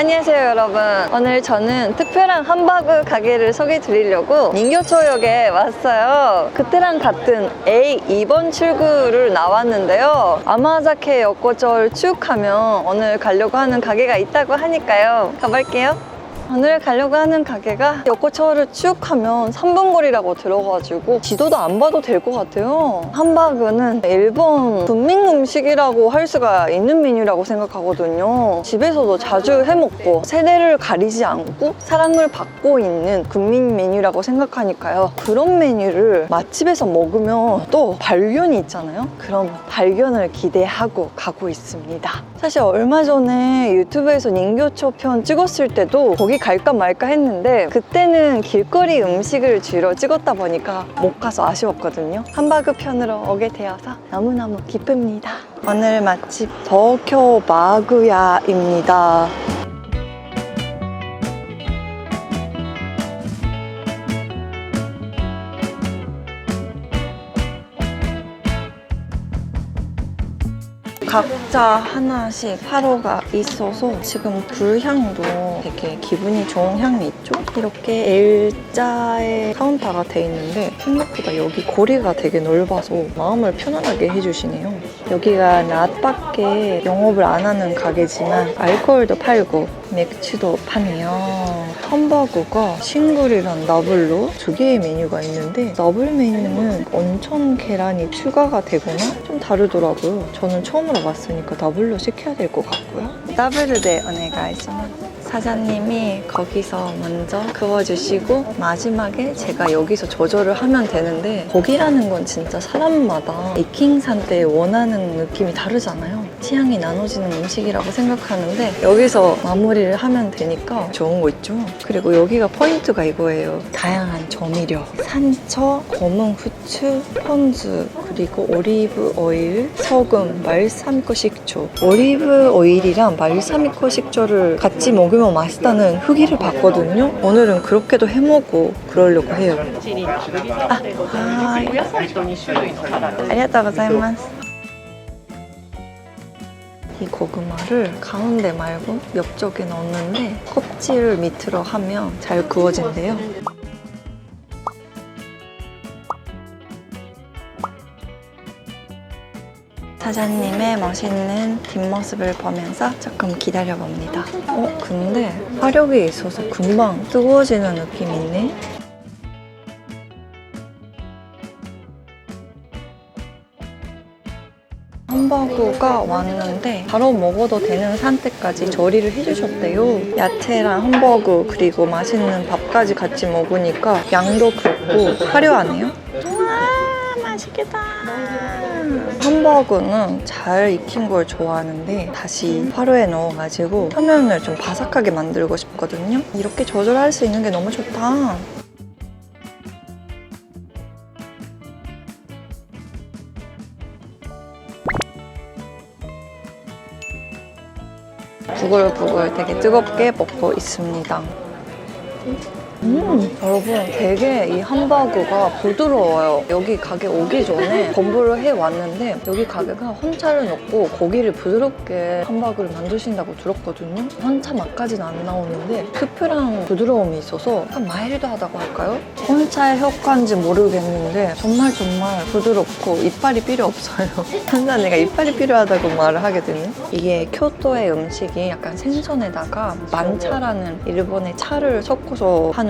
안녕하세요 여러분. 오늘 저는 특별한 함바그 가게를 소개해 드리려고 민교초역에 왔어요. 그때랑 같은 A 2번 출구를 나왔는데요. 아마자케 역고절 쭉 하면 오늘 가려고 하는 가게가 있다고 하니까요. 가볼게요 오늘 가려고 하는 가게가 역고초를 쭉 하면 3분 거리라고 들어가지고 지도도 안 봐도 될 것 같아요. 함바그는 일본 분민 음식이라고 할 수가 있는 메뉴라고 생각하거든요. 집에서도 자주 해먹고 세대를 가리지 않고 사랑을 받고 있는 국민 메뉴라고 생각하니까요. 그런 메뉴를 맛집에서 먹으면 또 발견이 있잖아요. 그럼 발견을 기대하고 가고 있습니다. 사실 얼마 전에 유튜브에서 닝교초 편 찍었을 때도 거기 갈까 말까 했는데 그때는 길거리 음식을 주로 찍었다 보니까 못 가서 아쉬웠거든요. 함바그 편으로 오게 되어서 너무너무 기쁩니다. 오늘 맛집 도쿄 마구야입니다. 각자 하나씩 하루가 있어서 지금 불향도 되게 기분이 좋은 향이 있죠? 이렇게 L자의 카운터가 돼 있는데 생각보다 여기 거리가 되게 넓어서 마음을 편안하게 해주시네요. 여기가 낮밖에 영업을 안 하는 가게지만 알코올도 팔고 맥주도 파네요. 햄버거가 싱글이랑 더블로 두 개의 메뉴가 있는데 더블 메뉴는 온천 계란이 추가가 되거나 좀 다르더라고요. 저는 처음 으로 봤으니까 더블로 시켜야 될 것 같고요. 오네가이시마스. 사장님이 거기서 먼저 그어주시고 마지막에 제가 여기서 조절을 하면 되는데 거기라는 건 진짜 사람마다 이킹산 때 원하는 느낌이 다르잖아요. 취향이 나눠지는 음식이라고 생각하는데 여기서 마무리를 하면 되니까 좋은 거 있죠. 그리고 여기가 포인트가 이거예요. 다양한 조미료, 산처, 검은 후추, 폰즈, 그리고 올리브 오일, 소금, 말삼코 식초. 올리브 오일이랑 말삼코 식초를 같이 먹으면 맛있다는 후기를 봤거든요. 오늘은 그렇게도 해 먹고 그러려고 해요. 아, 아, 감사합니다. 이 고구마를 가운데 말고 옆쪽에 넣었는데 껍질을 밑으로 하면 잘 구워진대요. 사장님의 멋있는 뒷모습을 보면서 조금 기다려봅니다. 어, 근데 화력이 있어서 금방 뜨거워지는 느낌이 있네. 햄버거가 왔는데 바로 먹어도 되는 상태까지 조리를 해주셨대요. 야채랑 햄버거 그리고 맛있는 밥까지 같이 먹으니까 양도 그렇고 화려하네요. 우와 맛있겠다. 햄버거는 잘 익힌 걸 좋아하는데 다시 화로에 넣어가지고 표면을 좀 바삭하게 만들고 싶거든요. 이렇게 조절할 수 있는 게 너무 좋다. 부글부글 되게 뜨겁게 먹고 있습니다. 음, 여러분 되게 이 함바그가 부드러워요. 여기 가게 오기 전에 공부를 해왔는데 여기 가게가 혼차를 넣고 고기를 부드럽게 함바그를 만드신다고 들었거든요. 혼차 맛까지는 안 나오는데 특별한 부드러움이 있어서 약간 마일드 하다고 할까요? 혼차의 효과인지 모르겠는데 정말 정말 부드럽고 이빨이 필요 없어요. 항상 내가 이빨이 필요하다고 말을 하거든요. 이게 교토의 음식이 약간 생선에다가 만차라는 일본의 차를 섞어서 하는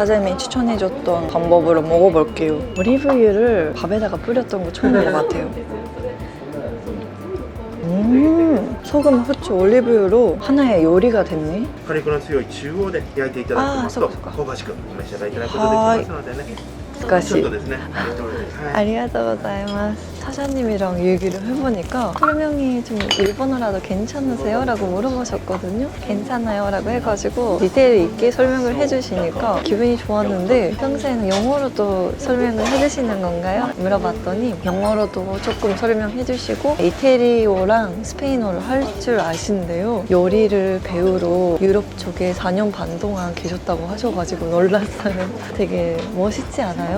사장님이 추천해줬던 방법으로 먹어볼게요. 올리브유를 밥에다가 뿌렸던 거 처음인 것 같아요. 음, 소금, 후추, 올리브유로 하나의 요리가 됐네. 火力の強い中央で焼いていただきますとあーそうかそうか香ばしくお召し上がりいただくことができますのでね 少しちょっとですね。ありがとうございます。はいありがとうございます. 사장님이랑 얘기를 해보니까 설명이 좀 일본어라도 괜찮으세요? 라고 물어보셨거든요. 괜찮아요? 라고 해가지고 디테일 있게 설명을 해주시니까 기분이 좋았는데 평소에는 영어로도 설명을 해주시는 건가요? 물어봤더니 영어로도 조금 설명해주시고 이태리어랑 스페인어를 할 줄 아신대요. 요리를 배우러 유럽 쪽에 4년 반 동안 계셨다고 하셔가지고 놀랐어요. 되게 멋있지 않아요?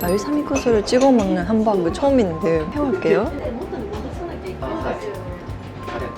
발사믹 코스를 찍어 먹는 함바그 처음인데 해볼게요.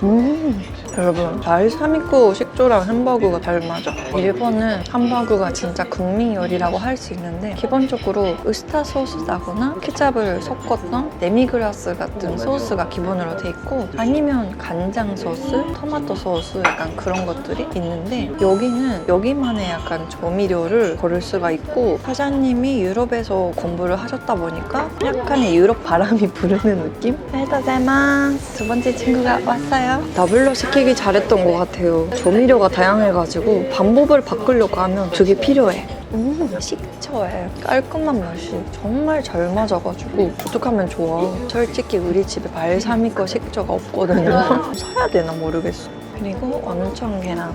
음, 여러분 발사미코 식초랑 햄버거가 잘 맞아. 일본은 함버거가 진짜 국민 요리라고 할 수 있는데 기본적으로 우스타 소스다거나 케찹을 섞었던 데미그라스 같은 소스가 기본으로 돼 있고 아니면 간장 소스, 토마토 소스 약간 그런 것들이 있는데 여기는 여기만의 약간 조미료를 고를 수가 있고 사장님이 유럽에서 공부를 하셨다 보니까 약간의 유럽 바람이 부르는 느낌? 알다자마스 두 번째 친구가 왔어요. 더블로 시키 기 잘했던 것 같아요. 조미료가 다양해가지고 방법을 바꾸려고 하면 그게 필요해. 음, 식초에 깔끔한 맛이 정말 잘 맞아가지고 어떡하면 좋아. 솔직히 우리 집에 발사믹과 식초가 없거든요. 사야 되나 모르겠어. 그리고 엄청 계란.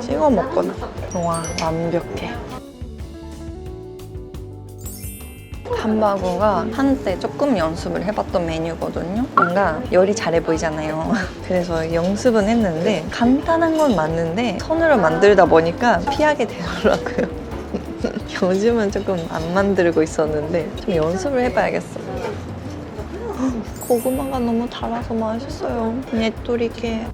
찍어 먹거나. 와, 완벽해. 함바구가 한때 조금 연습을 해봤던 메뉴거든요. 뭔가 요리 잘해 보이잖아요. 그래서 연습은 했는데 간단한 건 맞는데 손으로 만들다 보니까 피하게 되더라고요. 요즘은 조금 안 만들고 있었는데 좀 연습을 해봐야겠어. 고구마가 너무 달아서 맛있어요. 넷돌이게.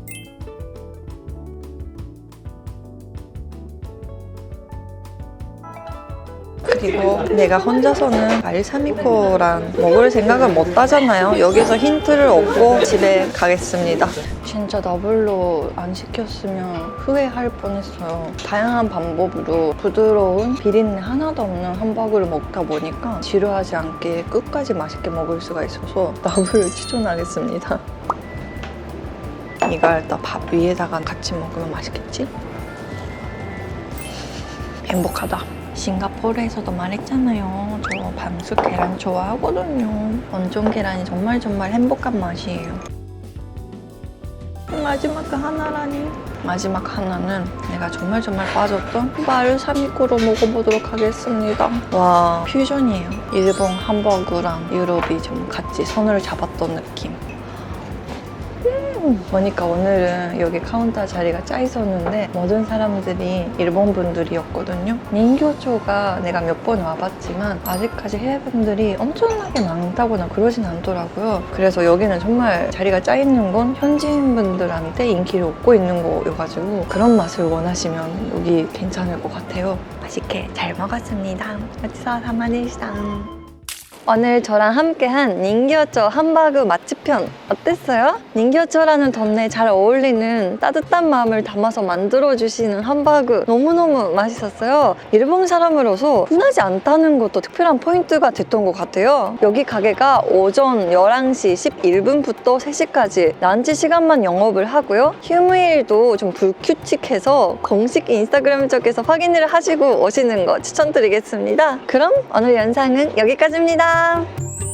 그리고 내가 혼자서는 발사미코랑 먹을 생각을 못 하잖아요. 여기서 힌트를 얻고 집에 가겠습니다. 진짜 더블로 안 시켰으면 후회할 뻔했어요. 다양한 방법으로 부드러운 비린내 하나도 없는 함버거를 먹다 보니까 지루하지 않게 끝까지 맛있게 먹을 수가 있어서 더블을 추천하겠습니다. 이걸 일단 밥 위에다가 같이 먹으면 맛있겠지? 행복하다. 싱가포르에서도 말했잖아요. 저 방수 계란 좋아하거든요. 원종 계란이 정말 정말 행복한 맛이에요. 마지막 그 하나라니. 마지막 하나는 내가 정말 정말 빠졌던 발사미코로 먹어보도록 하겠습니다. 와 퓨전이에요. 일본 함버거랑 유럽이 좀 같이 손을 잡았던 느낌. 보니까 오늘은 여기 카운터 자리가 짜 있었는데 모든 사람들이 일본 분들이었거든요. 닌교초가 내가 몇 번 와봤지만 아직까지 해외 분들이 엄청나게 많다거나 그러진 않더라고요. 그래서 여기는 정말 자리가 짜 있는 건 현지인 분들한테 인기를 얻고 있는 거여가지고 그런 맛을 원하시면 여기 괜찮을 것 같아요. 맛있게 잘 먹었습니다. 고치사 사마데시다. 오늘 저랑 함께한 닌기어초 함바그 맛집편 어땠어요? 닌기어초라는 동네에 잘 어울리는 따뜻한 마음을 담아서 만들어주시는 함바그 너무너무 맛있었어요. 일본 사람으로서 흔하지 않다는 것도 특별한 포인트가 됐던 것 같아요. 여기 가게가 오전 11시 11분부터 3시까지 란치 시간만 영업을 하고요. 휴무일도 좀 불규칙해서 공식 인스타그램 쪽에서 확인을 하시고 오시는 거 추천드리겠습니다. 그럼 오늘 영상은 여기까지입니다. pa!